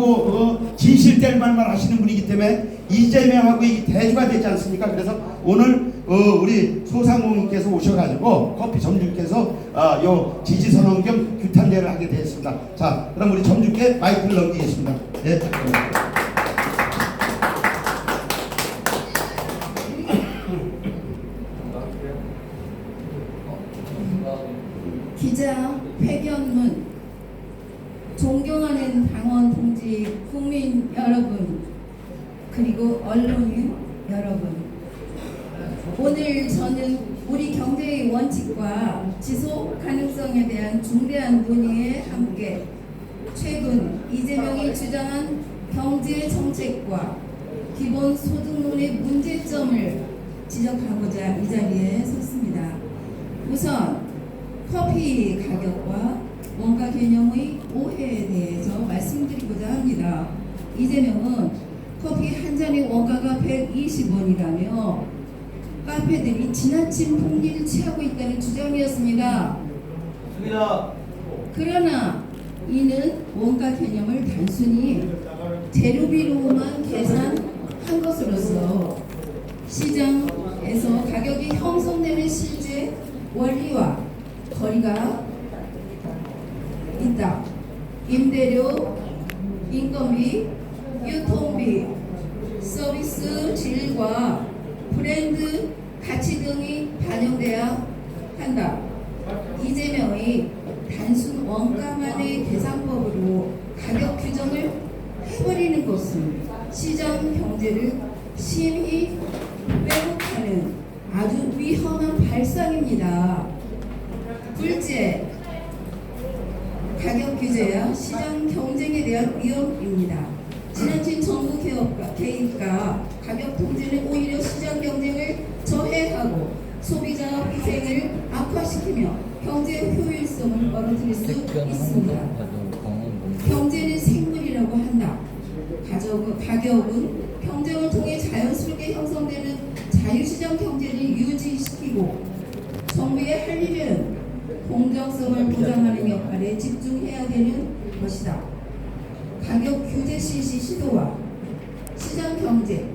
공정하고 어, 진실될 말만 하시는 분이기 때문에 이재명하고 이 대주가 되지 않습니까? 그래서 오늘 어, 우리 소상공인께서 오셔가지고 커피 점주께서 아, 요 지지 선언 겸 규탄대를 하게 되었습니다. 자, 그럼 우리 점주께 마이크를 넘기겠습니다. 예. 기자 회견문 존경하는 당원 동지 국민 여러분 그리고 언론인 여러분 오늘 저는 우리 경제의 원칙과 지속 가능성에 대한 중대한 논의에 함께 최근 이재명이 주장한 경제 정책과 기본 소득론의 문제점을 지적하고자 이 자리에 섰습니다. 우선 커피 가격과 원가 개념의 오해에 대해서 말씀드리고자 합니다. 이재명은 커피 한 잔의 원가가 120원이라며 카페들이 지나친 폭리를 취하고 있다는 주장이었습니다. 맞습니다. 그러나 이는 원가 개념을 단순히 재료비로만 계산한 것으로서 시장에서 가격이 형성되는 실제 원리와 거리가 있다. 임대료, 인건비, 유통비, 서비스 질과 브랜드 가치 등이 반영돼야 한다. 이재명이 단순 원가만의 계산법으로 가격 규정을 해버리는 것은 시장 경제를 심히 왜곡하는 아주 위험한 발상입니다. 둘째, 가격 규제야 시장 경쟁에 대한 위험입니다. 지나친 정부 개업과 개입과 가격 통제는 오히려 시장 경쟁을 저해하고 소비자 희생을 악화시키며 경제 효율성을 떨어뜨릴 수 있습니다. 경제는 생물이라고 한다. 가격은, 가격은 경쟁을 통해 자연스럽게 형성되는 자유시장 경제를 유지시키고 정부의 할 일은 공정성을 보장하는 역할에 집중해야 되는 것이다. 가격 규제 실시 시도와 시장 경제,